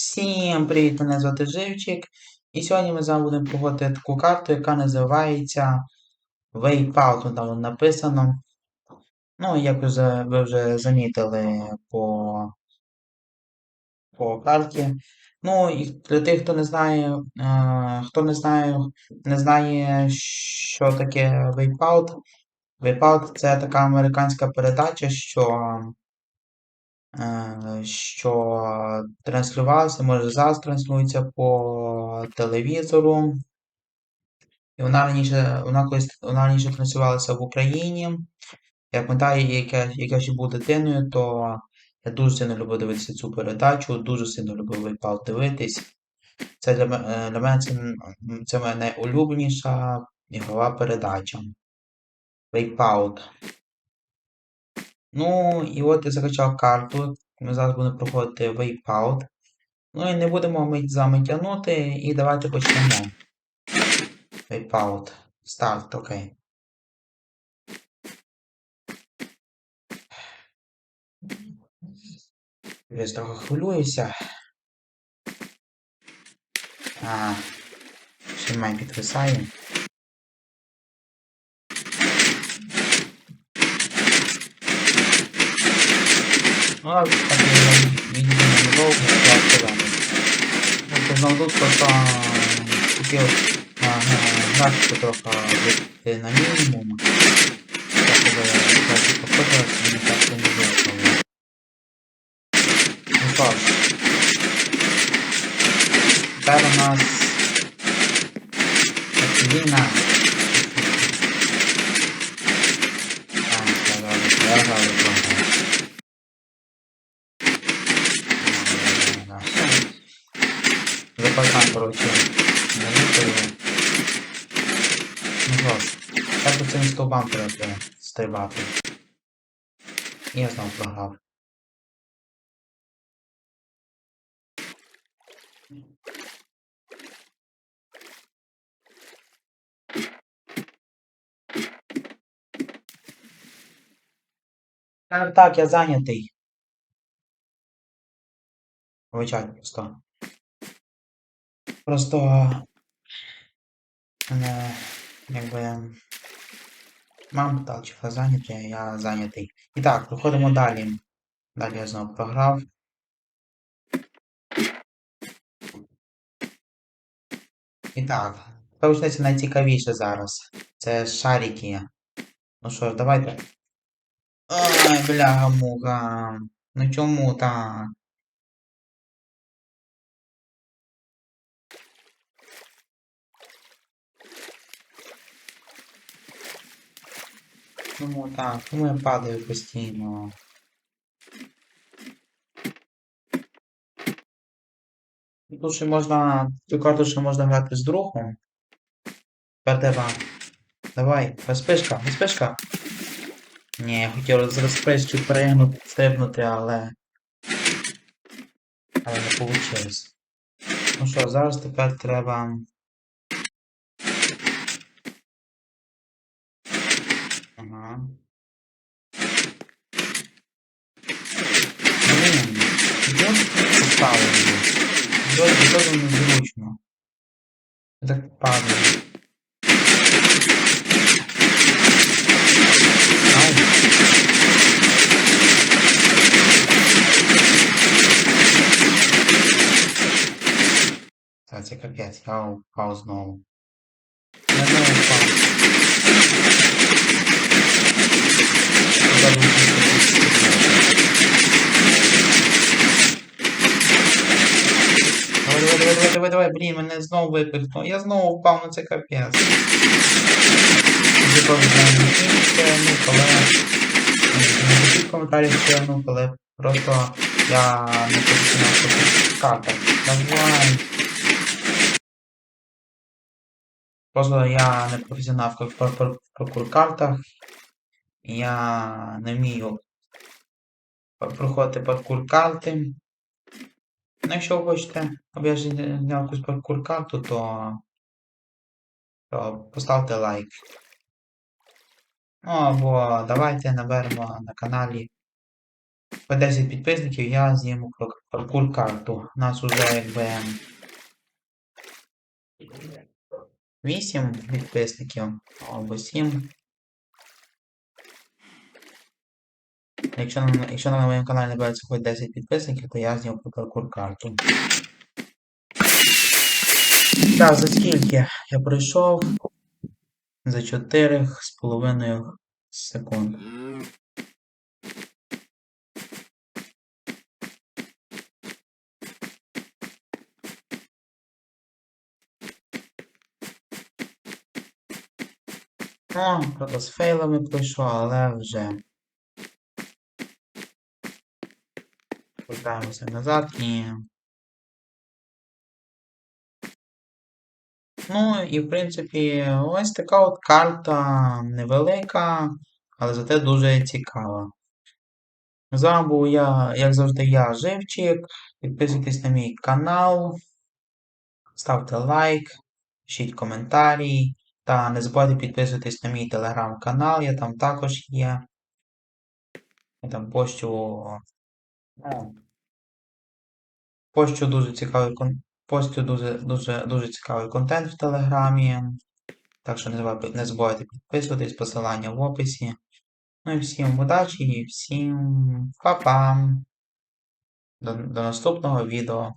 Всім привіт, мене звати Живчик. І сьогодні ми з вами будемо проходити таку карту, яка називається Waypout. Там написано. Ну, як ви вже замітили по, по карті. Ну, і для тих, хто не знає, е, хто не знає, не знає, що таке Waypout. Waypout це така американська передача, що що транслювалася, може зараз транслюється по телевізору. І вона раніше, вона колись вона раніше транслювалася в Україні. Я пам'ятаю, як я, ще був дитиною, то я дуже сильно любив дивитися цю передачу, дуже сильно любив Вейпал дивитись. Це для, ме- е, для мене це, це моя найулюбленіша ігрова передача. Вейпаут. Ну, і от я закачав карту. Ми зараз будемо проходити Waypout. Ну і не будемо ми вами тягнути. І давайте почнемо. Waypout. Старт, окей. Я трохи хвилююся. А, ще май підвисає. Ну, а так так сказати. Ну, знову тут просто хотів графіку трохи вити на мінімум. Так, щоб краще походилося, так не вийшло. Ну що ж. Тепер у нас війна. Так, я зараз, я зараз програв. Запасам, коротше, виходили. Ну ж, так по цим стовбам треба стрибати. І я знову програв. Так, так, я зайнятий. Вибачайте, просто. Просто мене, якби мама питала, чи я зайнятий, а я зайнятий. І так, проходимо далі. Далі я знову програв. І так, почнеться найцікавіше зараз. Це шарики. Ну що ж, давайте. Ой, бляга муха. Ну чому так? Чому так? Чому я падаю постійно? Тут ще можна. Цю карту ще можна грати з другом. Тепер. Давай, розпишка, розпишка. Ні, я хотів з розпишки перегнути, стрибнути, але. Але не вийшло. Ну що, зараз тепер треба. Ага. Блін, де поставили? Дуже, дуже незручно. Я так падаю. Та це я упав знову. Я знову впав. Треба Давай, давай, давай, давай, давай, давай, блін, мене знову випихнуло. Я знову впав на це капець. Ну, коли... Не пишіть в коментарях, що, ну, коли просто я не починав по картах. Давай. Просто я не професіонал в паркур-картах. Я не вмію проходити паркур-карти. Ну, якщо ви хочете, щоб якусь паркур-карту, то, то поставте лайк. Ну, або давайте наберемо на каналі по 10 підписників я зніму про паркур карту. У нас уже якби 8 підписників або 7. Якщо на, якщо на моєму каналі набирається хоч 10 підписників, то я зніму про паркур карту. Так, за скільки я пройшов? За 4 з половиною секунд. О, правда, з фейлами пройшов, але вже. Повертаємося назад і. Ну, і в принципі, ось така от карта невелика, але зате дуже цікава. З вами був я, як завжди, я, Живчик. Підписуйтесь на мій канал, ставте лайк, пишіть коментарі. Та не забувайте підписуватись на мій телеграм-канал, я там також є. Я там пощу. Ну, дуже цікавий. Постю дуже, дуже, дуже цікавий контент в Телеграмі. Так що не забувайте підписуватись, посилання в описі. Ну і всім удачі і всім па-па! До, до наступного відео.